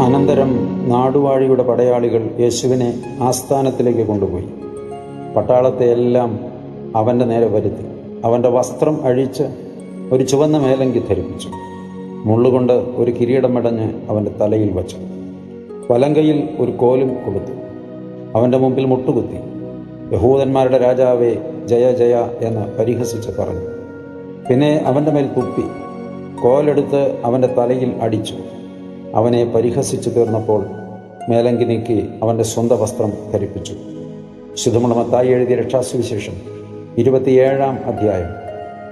അനന്തരം നാടുവാഴിയുടെ പടയാളികൾ യേശുവിനെ ആസ്ഥാനത്തിലേക്ക് കൊണ്ടുപോയി. പട്ടാളത്തെ എല്ലാം അവന്റെ നേരെ വരുത്തി. അവന്റെ വസ്ത്രം അഴിച്ച് ഒരു ചുവന്ന മേലങ്കി ധരിപ്പിച്ചു. മുള്ളുകൊണ്ട് ഒരു കിരീടം മടഞ്ഞ് അവന്റെ തലയിൽ വച്ചു. വലങ്കയിൽ ഒരു കോലും കൊടുത്തു. അവന്റെ മുമ്പിൽ മുട്ടുകുത്തി. യഹൂദന്മാരുടെ രാജാവേ ജയ ജയ എന്ന് പരിഹസിച്ച് പറഞ്ഞു. പിന്നെ അവന്റെ മേൽ തുപ്പി. കോലെടുത്ത് അവന്റെ തലയിൽ അടിച്ചു. അവനെ പരിഹസിച്ചു തീർന്നപ്പോൾ മേലങ്കി നീക്കി അവന്റെ സ്വന്തം വസ്ത്രം ധരിപ്പിച്ചു. ശുദ്ധമുളമത്തായി എഴുതിയ രക്ഷാസുവിശേഷം ഇരുപത്തിയേഴാം അധ്യായം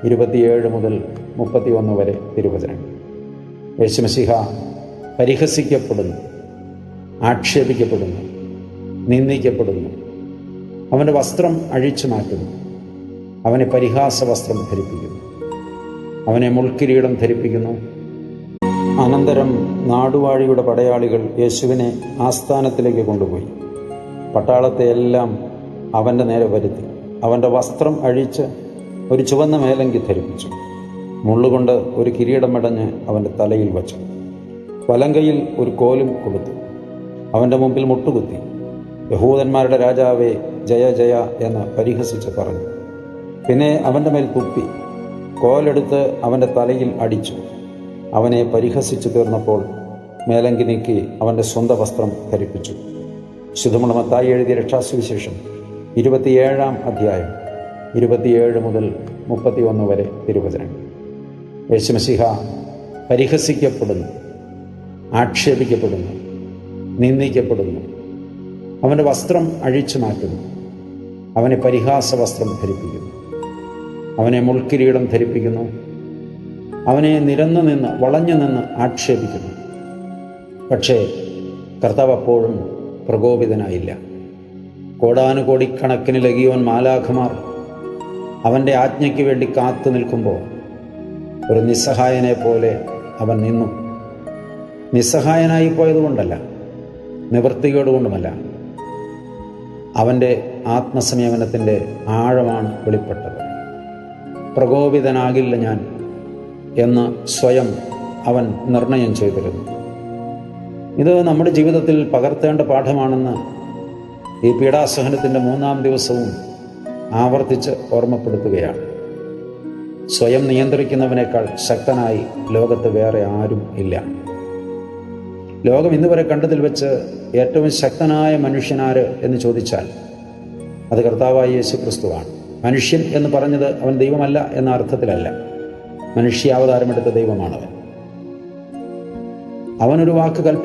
ഇരുപത്തിയേഴ് മുതൽ മുപ്പത്തിയൊന്ന് വരെ തിരുവചനം. യേശുമസിഹ പരിഹസിക്കപ്പെടുന്നു ആക്ഷേപിക്കപ്പെടുന്നു നിന്ദിക്കപ്പെടുന്നു. അവന്റെ വസ്ത്രം അഴിച്ചു മാറ്റുന്നു അവനെ പരിഹാസ വസ്ത്രം ധരിപ്പിക്കുന്നു. അവനെ മുൾക്കിരീടം ധരിപ്പിക്കുന്നു അനന്തരം നാടുവാഴിയുടെ പടയാളികൾ യേശുവിനെ ആസ്ഥാനത്തിലേക്ക് കൊണ്ടുപോയി. പട്ടാളത്തെ എല്ലാം അവന്റെ നേരെ വരുത്തി. അവന്റെ വസ്ത്രം അഴിച്ച് ഒരു ചുവന്ന മേലങ്കി ധരിപ്പിച്ചു. മുള്ളുകൊണ്ട് ഒരു കിരീടം മടഞ്ഞ് അവന്റെ തലയിൽ വച്ചു. വലങ്കയിൽ ഒരു കോലും കൊടുത്തു. അവന്റെ മുമ്പിൽ മുട്ടുകുത്തി. യഹൂദന്മാരുടെ രാജാവേ ജയ ജയ എന്ന് പരിഹസിച്ച് പറഞ്ഞു. പിന്നെ അവന്റെ മേൽ തുപ്പി. കോലെടുത്ത് അവന്റെ തലയിൽ അടിച്ചു. അവനെ പരിഹസിച്ചു തീർന്നപ്പോൾ മേലങ്കി നീക്കി അവന്റെ സ്വന്തം വസ്ത്രം ധരിപ്പിച്ചു. ശുദ്ധമുളമത്തായി എഴുതിയ രക്ഷാസുവിശേഷം ഇരുപത്തിയേഴാം അധ്യായം ഇരുപത്തിയേഴ് മുതൽ മുപ്പത്തിയൊന്ന് വരെ തിരുവചനം. യേശുമസിഹ പരിഹസിക്കപ്പെടുന്നു ആക്ഷേപിക്കപ്പെടുന്നു നിന്ദിക്കപ്പെടുന്നു. അവന്റെ വസ്ത്രം അഴിച്ചു മാറ്റുന്നു. അവനെ പരിഹാസ വസ്ത്രം ധരിപ്പിക്കുന്നു. അവനെ മുൾക്കിരീടം ധരിപ്പിക്കുന്നു. അവനെ നിരന്നു നിന്ന് വളഞ്ഞു നിന്ന് ആക്ഷേപിക്കുന്നു. പക്ഷേ കർത്താവ് അപ്പോഴും പ്രകോപിതനായില്ല. കോടാനുകോടിക്കണക്കിന് ലഗിയോൻ മാലാഖമാർ അവന്റെ ആജ്ഞയ്ക്ക് വേണ്ടി കാത്തു നിൽക്കുമ്പോൾ ഒരു നിസ്സഹായനെ പോലെ അവൻ നിന്നു. നിസ്സഹായനായി പോയതുകൊണ്ടല്ല നിവൃത്തികേടുകൊണ്ടുമല്ല. അവന്റെ ആത്മസംയമനത്തിന്റെ ആഴമാണ് വെളിപ്പെട്ടത്. പ്രകോപിതനാകില്ല ഞാൻ. എന്ന് സ്വയം അവൻ നിർണയം ചെയ്തിരുന്നു. ഇത് നമ്മുടെ ജീവിതത്തിൽ പകർത്തേണ്ട പാഠമാണെന്ന് ഈ പീഡാസഹനത്തിന്റെ മൂന്നാം ദിവസവും ആവർത്തിച്ച് ഓർമ്മപ്പെടുത്തുകയാണ്. സ്വയം നിയന്ത്രിക്കുന്നവനേക്കാൾ ശക്തനായി ലോകത്ത് വേറെ ആരും ഇല്ല. ലോകം ഇന്ന് വരെ കണ്ടതിൽ വെച്ച് ഏറ്റവും ശക്തനായ മനുഷ്യനാര് എന്ന് ചോദിച്ചാൽ അത് കർത്താവായ യേശു ക്രിസ്തുവാണ് മനുഷ്യൻ എന്ന് പറഞ്ഞത് അവൻ ദൈവമല്ല എന്ന അർത്ഥത്തിലല്ല. മനുഷ്യാവതാരമെടുത്ത ദൈവമാണവൻ. അവനൊരു വാക്ക് കൽപ്പിച്ചു